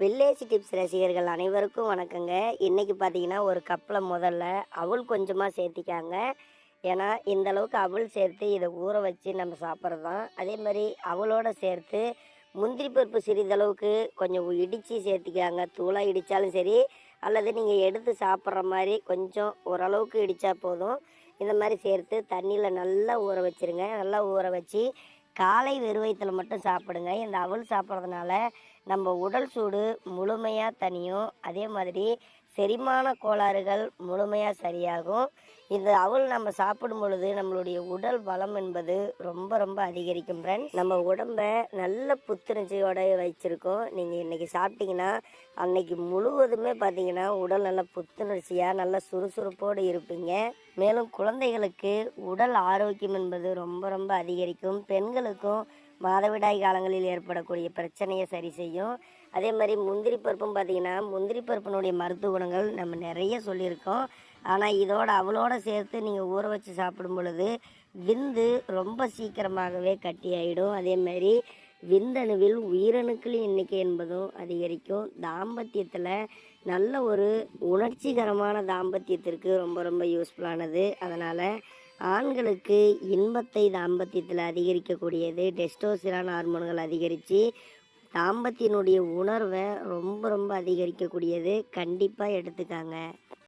Village tips ரசிகர்கள் அனைவருக்கும் வணக்கங்க. இன்றைக்கி பார்த்தீங்கன்னா ஒரு கப்பில் முதல்ல அவள் கொஞ்சமாக சேர்த்திக்காங்க. ஏன்னா இந்த அளவுக்கு அவள் சேர்த்து இதை ஊற வச்சு நம்ம சாப்பிட்றது தான் அதே மாதிரி அவளோட சேர்த்து முந்திரி பருப்பு சிறிதளவுக்கு கொஞ்சம் இடித்து சேர்த்திக்காங்க. தூளாக இடித்தாலும் சரி அல்லது நீங்கள் எடுத்து சாப்பிட்ற மாதிரி கொஞ்சம் ஓரளவுக்கு இடித்தா போதும். இந்த மாதிரி சேர்த்து தண்ணியில் நல்லா ஊற வச்சிருங்க. நல்லா ஊற வச்சு காலை வெறுவயத்தில் மட்டும் சாப்பிடுங்க. இந்த அவல் சாப்பிட்றதுனால நம்ம உடல் சூடு முழுமையாக தனியும் அதே மாதிரி செரிமான கோளாறுகள் முழுமையாக சரியாகும். இந்த அவல் நம்ம சாப்பிடும் பொழுது நம்மளுடைய உடல் பலம் என்பது ரொம்ப ரொம்ப அதிகரிக்கும் ஃப்ரெண்ட்ஸ் நம்ம உடம்ப நல்ல புத்துணர்ச்சியோட வச்சிருக்கோம். நீங்கள் இன்றைக்கி சாப்பிட்டீங்கன்னா அன்னைக்கு முழுவதுமே பார்த்தீங்கன்னா உடல் நல்ல புத்துணர்ச்சியாக நல்ல சுறுசுறுப்போடு இருப்பீங்க. மேலும் குழந்தைகளுக்கு உடல் ஆரோக்கியம் என்பது ரொம்ப ரொம்ப அதிகரிக்கும். பெண்களுக்கும் மாதவிடாய் காலங்களில் ஏற்படக்கூடிய பிரச்சனையை சரி செய்யும். அதே மாதிரி முந்திரி பருப்பும் பார்த்தீங்கன்னா முந்திரி பருப்பினுடைய மருத்துவ குணங்கள் நம்ம நிறைய சொல்லியிருக்கோம். ஆனால் இதோட அவளோட சேர்த்து நீங்கள் ஊற வச்சு சாப்பிடும் பொழுது விந்து ரொம்ப சீக்கிரமாகவே கட்டியாயிடும். அதே மாதிரி விந்தணுவில் உயிரணுக்களின் எண்ணிக்கை என்பதும் அதிகரிக்கும். தாம்பத்தியத்தில் நல்ல ஒரு உணர்ச்சிகரமான தாம்பத்தியத்திற்கு ரொம்ப ரொம்ப யூஸ்ஃபுல்லானது அதனால் ஆண்களுக்கு இன்பத்தை தாம்பத்தியத்தில் அதிகரிக்கக்கூடியது. டெஸ்டோசிரான் ஹார்மோன்கள் அதிகரித்து தாம்பத்தியனுடைய உணர்வை ரொம்ப ரொம்ப அதிகரிக்கக்கூடியது. கண்டிப்பாக எடுத்துக்காங்க.